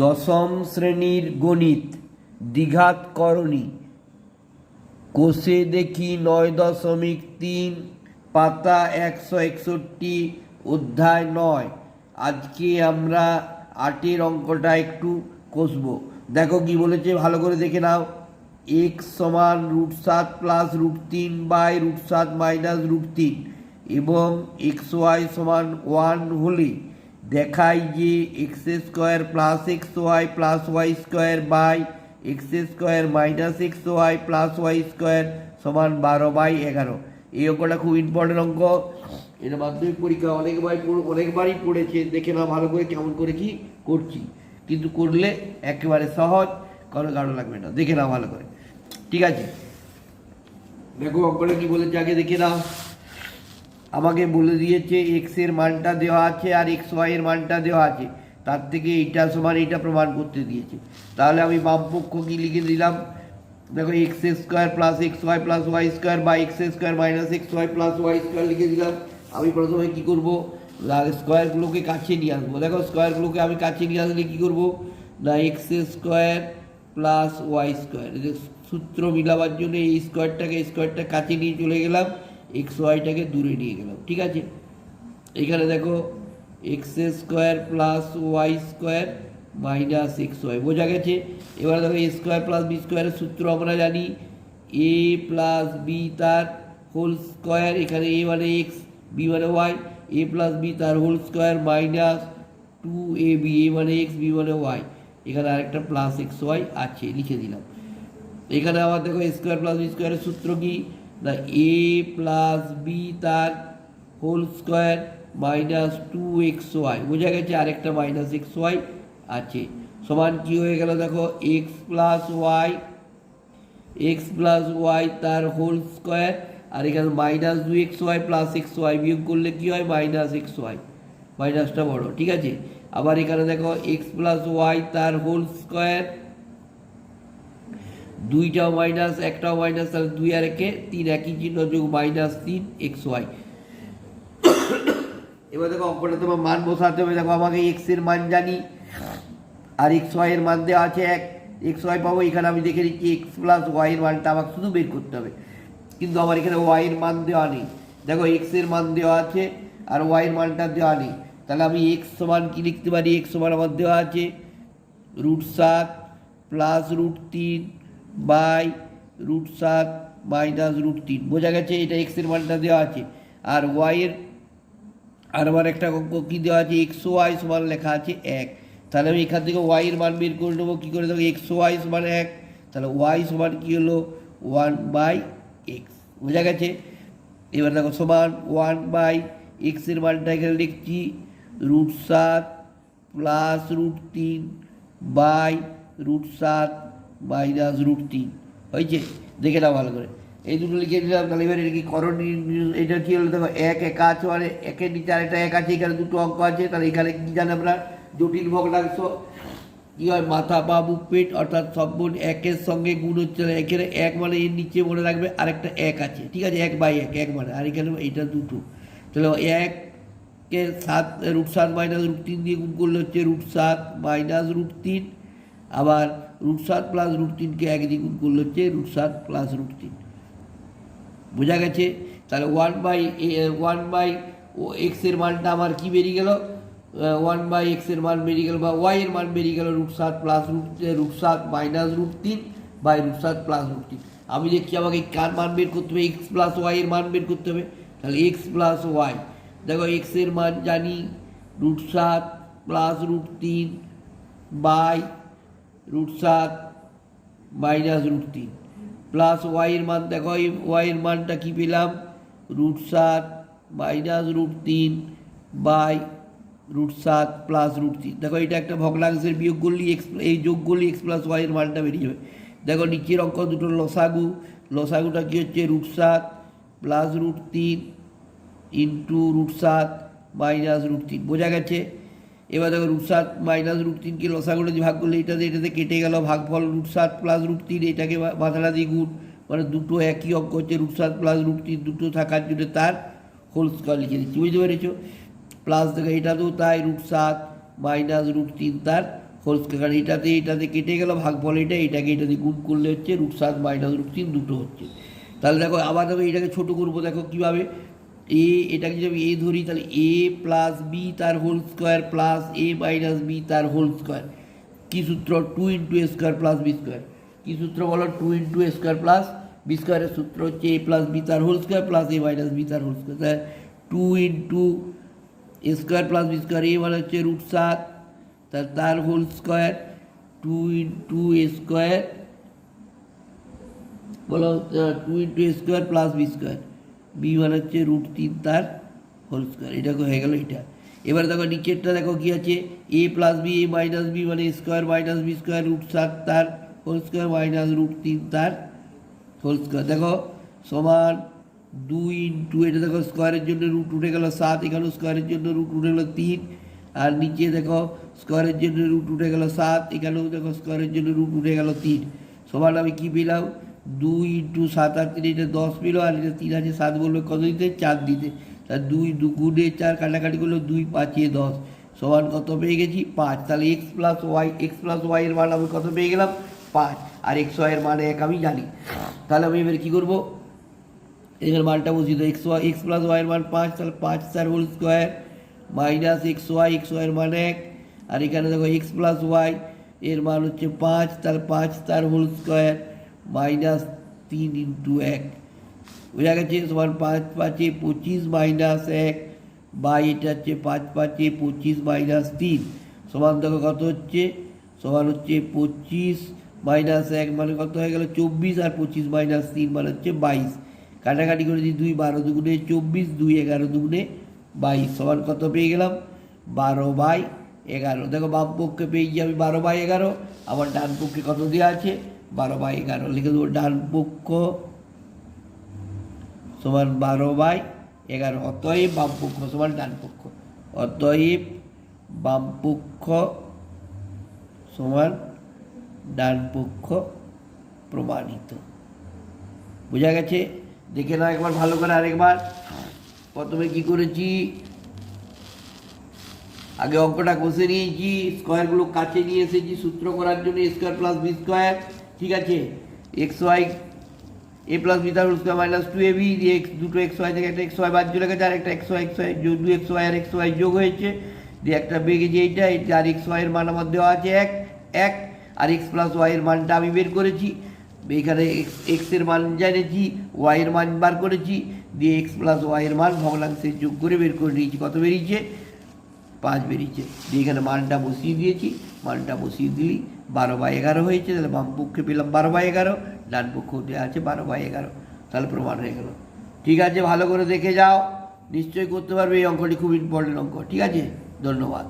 দশম শ্রেণির গণিত, দ্বিঘাত করণী। কোষে দেখি নয় দশমিক তিন, পাতা একশো একষট্টি, অধ্যায় নয়। আজকে আমরা আটের অঙ্কটা একটু কষবো। দেখো কি বলেছে, ভালো করে দেখে নাও। এক্স সমান রুট সাত প্লাস রুট তিন বাই রুট সাত মাইনাস রুট তিন, এবং এক্স ওয়াই সমান ওয়ান হলে দেখায় যে X square plus X Y plus Y square by X square minus X Y plus Y square সমান বারো বাই এগারো। এই অঙ্কটা খুব ইম্পর্টেন্ট অঙ্ক। এটা মাধ্যমিক পরীক্ষা, অনেকবার অনেকবারই পড়েছে। দেখে না ভালো করে কেমন করে কি করছি। কিন্তু করলে একেবারে সহজ, কোনো কারণ লাগবে না। দেখে নাও ভালো করে। ঠিক আছে? দেখো অঙ্কটা কি বলেছে আগে দেখে নাও। আমাকে বলে দিয়েছে এক্সের মানটা দেওয়া আছে আর এক্স ওয়াই এর মানটা দেওয়া আছে। তার থেকে এইটা সমান এইটা প্রমাণ করতে দিয়েছে। তাহলে আমি বাম পক্ষ কি লিখে দিলাম? দেখো X square plus X Y plus Y square বা X square minus X Y plus Y square লিখে দিলাম। আমি প্রথমে কি করব? স্কোয়ারগুলোকে কাছে নিয়ে আসব। দেখো স্কোয়ারগুলোকে আমি কাছে নিয়ে আসলে কি করব? না X square plus Y square সূত্র মিলাবার জন্য এই স্কোয়ারটাকে স্কোয়ারটা কাছে নিয়ে চলে গেলাম। এক্স ওয়াইটাকে দূরে নিয়ে গেলাম, ঠিক আছে? এখানে দেখো X square plus Y square minus X Y, বোঝা গেছে? এবার দেখো এ স্কোয়ার প্লাস বি স্কোয়ারের সূত্র আমরা জানি, এ প্লাস বি তার হোল স্কোয়ার, এখানে এ মানে এক্স, বি মানে ওয়াই, এ প্লাস বি তার whole square minus two A B, A মানে এক্স, বি মানে ওয়াই, এখানে আরেকটা প্লাস এক্স ওয়াই আছে, লিখে দিলাম। এখানে আবার দেখো স্কোয়ার প্লাস বি স্কোয়ারের সূত্র কি? না এ প্লাস বি তার whole square minus two X Y বোঝা গেছে আরেকটা মাইনাস এক্স ওয়াই আছে। সমান কি হয়ে গেল দেখো? X plus Y X plus Y তার হোল স্কোয়ার আর এখানে মাইনাস দু X Y plus X Y বিয়োগ করলে কি হয়? মাইনাস এক্স ওয়াই মাইনাসটা বড়, ঠিক আছে? আবার এখানে দেখো এক্স প্লাস ওয়াই তার হোল স্কোয়ার দুইটাও মাইনাস একটাও মাইনাস তাহলে দুই আর একে তিন, একই চিহ্ন যোগ মাইনাস তিন এক্স ওয়াই এবার দেখো অঙ্কটা তোমার মান বসাতে হবে। দেখো আমাকে এক্সের মান জানি, আর এক্স ওয়াই এর মান দেওয়া আছে এক। এক্স ওয়াই পাবো, এখানে আমি দেখে নিচ্ছি এক্স প্লাস ওয়াই এর মানটা আমাকে শুধু বের করতে হবে। কিন্তু আমার এখানে ওয়াই এর মান দেওয়া নেই। দেখো এক্সের মান দেওয়া আছে, আর ওয়াই এর মানটা দেওয়া নেই। তাহলে আমি এক্স সমান কি লিখতে পারি? এক্স সমান আমার দেওয়া আছে রুট সাত প্লাস রুট তিন। বাই রুট সাত মাইনাস রুট তিন। বোঝা গেছে এটা এক্সের মানটা দেওয়া আছে। আর ওয়াই এর আর আমার একটা অঙ্ক কী দেওয়া আছে? এক্স ওয়াই সমান লেখা আছে এক। তাহলে আমি এখান থেকে ওয়াই এর মান বের করে নেব, কী করে দেবো? এক্স ওয়াই সমান এক। তাহলে ওয়াই সমান কী হলো? ওয়ান বাই এক্স বোঝা গেছে? এবার দেখো, সমান ওয়ান বাই এক্সের মানটা এখানে লিখছি। রুট সাত প্লাস রুট তিন বাই রুট সাত মাইনাস রুট তিন। হয়েছে দেখে নাও ভালো করে। এই দুটো লিখে দিলাম, তাহলে এবার এটা কি করণীয় এটা কি হলো? দেখো, এক একা আছে মানে একের নিচে আরেকটা এক আছে, এখানে দুটো অঙ্ক আছে, তাহলে এখানে কি জানে আমরা? জটিল ভগ্নাংশ। কী হয়? মাথা বা বুক পেট, অর্থাৎ বোন একের সঙ্গে গুণ হচ্ছে না। এখানে এক মানে এর নিচে মনে রাখবে আরেকটা এক আছে। ঠিক আছে, এক বাই এক এক মানে। আর এখানে এইটা দুটো। তাহলে এককে সাত, রুট সাত মাইনাস রুট তিন দিয়ে গুণ করলে হচ্ছে রুট সাত মাইনাস রুট তিন। আবার রুট সাত প্লাস রুট তিনকে এক দিয়ে গুণ করলে হচ্ছে রুট সাত প্লাস রুট তিন। বোঝা গেছে? তাহলে ওয়ান বাই ওয়ান বাই ও এক্সের মানটা আমার কি বেরিয়ে গেল? ওয়ান বাই এক্সের মান বেরিয়ে গেল বা ওয়াই এর মান বেরিয়ে গেল রুট সাত প্লাস রুট রুট সাত মাইনাস রুট তিন বাই রুট সাত প্লাস রুট তিন। আমি দেখছি আমাকে কার মান বের করতে হবে? এক্স প্লাস ওয়াই এর মান বের করতে হবে। তাহলে এক্স প্লাস ওয়াই দেখো এক্সের মান জানি রুট সাত প্লাস রুট তিন বাই রুট সাত মাইনাস রুট তিন। প্লাস ওয়াইয়ের মান, দেখো ওয়াইয়ের মানটা কী পেলাম? রুট সাত মাইনাস রুট তিন বাই রুট সাত প্লাস রুট তিন। দেখো এটা একটা ভগ্নাংশের বিয়োগ করলি এক্স এই যোগ করলি এক্স প্লাস ওয়াইয়ের মানটা বেরিয়ে যাবে। দেখো নিচের অঙ্ক দুটো লসাগু। লসাগুটা কী হচ্ছে? রুট সাত প্লাস রুট তিন ইন্টু রুট সাত মাইনাস রুট তিন। বোঝা গেছে? এবার দেখো রুট সাত মাইনাস রুট তিনকে লসাগুলো ভাগ করলে এটাতে এটাতে কেটে গেল, ভাগফল রুট সাত প্লাস রুট তিন, এটাকে মাথাটা দিয়ে গুণ। মানে দুটো একই অঙ্ক হচ্ছে রুট সাত প্লাস রুট তিন, দুটো থাকার জন্য তার হোল স্কোয়ার লিখে দিচ্ছি। বুঝতে পেরেছ? প্লাস দেখো এটাতেও তাই রুট সাত মাইনাস রুট তিন তার হোল স্কোয়ার কারণ এটাতে এটাতে কেটে গেল ভাগ ফল এটা, এটাকে এটা দিয়ে গুণ করলে হচ্ছে রুট সাত মাইনাস রুট তিন, দুটো হচ্ছে। তাহলে দেখো আবার দেখো এটাকে ছোটো করব দেখো কীভাবে? এ এটাকে যদি আমি এ ধরি, তাহলে এ প্লাস বি তার whole square plus A minus B তার হোল স্কোয়ার কী সূত্র? Two into A square plus B square কী সূত্র বলো? Two into A square plus B স্কোয়ারের সূত্র হচ্ছে এ প্লাস বি তার whole square plus A minus B তার হোল স্কোয়ার তাহলে two into A square plus B square A মানে হচ্ছে রুট সাত। তার তার whole square two into A square বলো two into A square plus B square B মানে হচ্ছে রুট তিন তার হোল স্কোয়ার এটা হয়ে গেল এটা। এবার দেখো নিচেরটা দেখো কি আছে? A plus B A minus B মানে square minus B square root সাত তার হোল স্কোয়ার মাইনাস রুট তিন তার হোল স্কোয়ার দেখো সমান দুই ইন্টু, এটা দেখো স্কোয়ারের জন্য রুট উঠে গেল সাত এখানে স্কোয়ারের জন্য রুট উঠে গেল তিন। আর নিচে দেখো স্কোয়ারের জন্য রুট উঠে গেল সাত, এখানেও দেখো স্কোয়ারের জন্য রুট উঠে গেল তিন। সমান আমি কী পেলাম? দুই ইন্টু সাত আর তিন এটা দশ পেল আর এটা তিন আছে সাত বলবে কত দিতে? চার দিতে। তার দুই দু গুণে চার কাটাকাটি করল দুই পাঁচে দশ। সমান কত পেয়ে গেছি? পাঁচ। তাহলে X plus Y X plus Y এর মান আমি কত পেয়ে গেলাম? পাঁচ। আর এক্স ওয়াই এর মান এক আমি জানি। তাহলে আমি এবার কী করব? এখানে মানটা বসিয়ে দেবো এক্স ওয়াই এক্স প্লাস ওয়াইয়ের মান পাঁচ। তাহলে পাঁচ চার whole square minus X Y X ওয়াইয়ের মান এক। আর এখানে দেখো এক্স প্লাস ওয়াই এর মান হচ্ছে পাঁচ। তাহলে পাঁচ তার হোল স্কোয়ার মাইনাস তিন ইন্টু এক। বোঝা গেছে সমান পাঁচ পাঁচে পঁচিশ মাইনাস এক বা এটা হচ্ছে পাঁচ পাঁচে পঁচিশ মাইনাস তিন। সমান দেখো কত হচ্ছে? সমান হচ্ছে পঁচিশ মাইনাস এক মানে কত হয়ে গেল? চব্বিশ আর পঁচিশ মাইনাস তিন মানে হচ্ছে বাইশ। কাটাকাটি করে দিই দুই, বারো দুগুণে চব্বিশ, দুই এগারো দুগুণে বাইশ। সমান কত পেয়ে গেলাম? বারো বাই এগারো। দেখো বাম পক্ষে পেয়েছি আমি বারো বাই এগারো। আমার ডান পক্ষে কত দেওয়া আছে? বারো বাই এগারো লিখে দেবো ডান পক্ষ সমান বারো বাই এগারো অতএব বাম পক্ষ সমান ডান পক্ষ অতএব বাম পক্ষ সমান ডান পক্ষ প্রমাণিত। বোঝা গেছে দেখে নাও একবার, ভালো করে আরেকবার। প্রথমে কি করেছি? আগে অঙ্কটা কষে নিয়েছি স্কোয়ারগুলো কাছে নিয়ে এসেছি, সূত্র করার জন্য স্কোয়ার প্লাস বি স্কোয়ার ঠিক আছে? X Y A plus B তার square minus two A B X দুটো এক্স ওয়াই থেকে একটা এক্স ওয়াই বাদ চলে গেছে, আর একটা এক্স ওয়াই এক্স ওয়াই দু এক্স ওয়াই আর এক্স ওয়াই যোগ হয়েছে। দিয়ে একটা বেগে যে এইটা এটা আর এক্স ওয়াই এর মান আমার দেওয়া আছে এক এক, আর এক্স প্লাস ওয়াই এর মানটা আমি বের করেছি। এখানে এক্স এক্সের মান জেনেছি ওয়াই এর মান বার করেছি। দিয়ে এক্স প্লাস ওয়াই এর মান ভগ্নাংশে যোগ করে বের করে নিয়েছি। কত বেরিয়েছে? পাঁচ বেরিয়েছে। দিয়ে এখানে মানটা বসিয়ে দিয়েছি মানটা বসিয়ে দিলি, বারো বাই এগারো হয়েছে, তাহলে বাম পক্ষে পেলাম বারো বাই এগারো, ডান পক্ষ দেওয়া আছে বারো বাই এগারো, তাহলে প্রমাণ হয়ে গেল। ঠিক আছে, ভালো করে দেখে যাও, নিশ্চয়ই করতে পারবে এই অঙ্কটি, খুব ইম্পর্টেন্ট অঙ্ক। ঠিক আছে, ধন্যবাদ।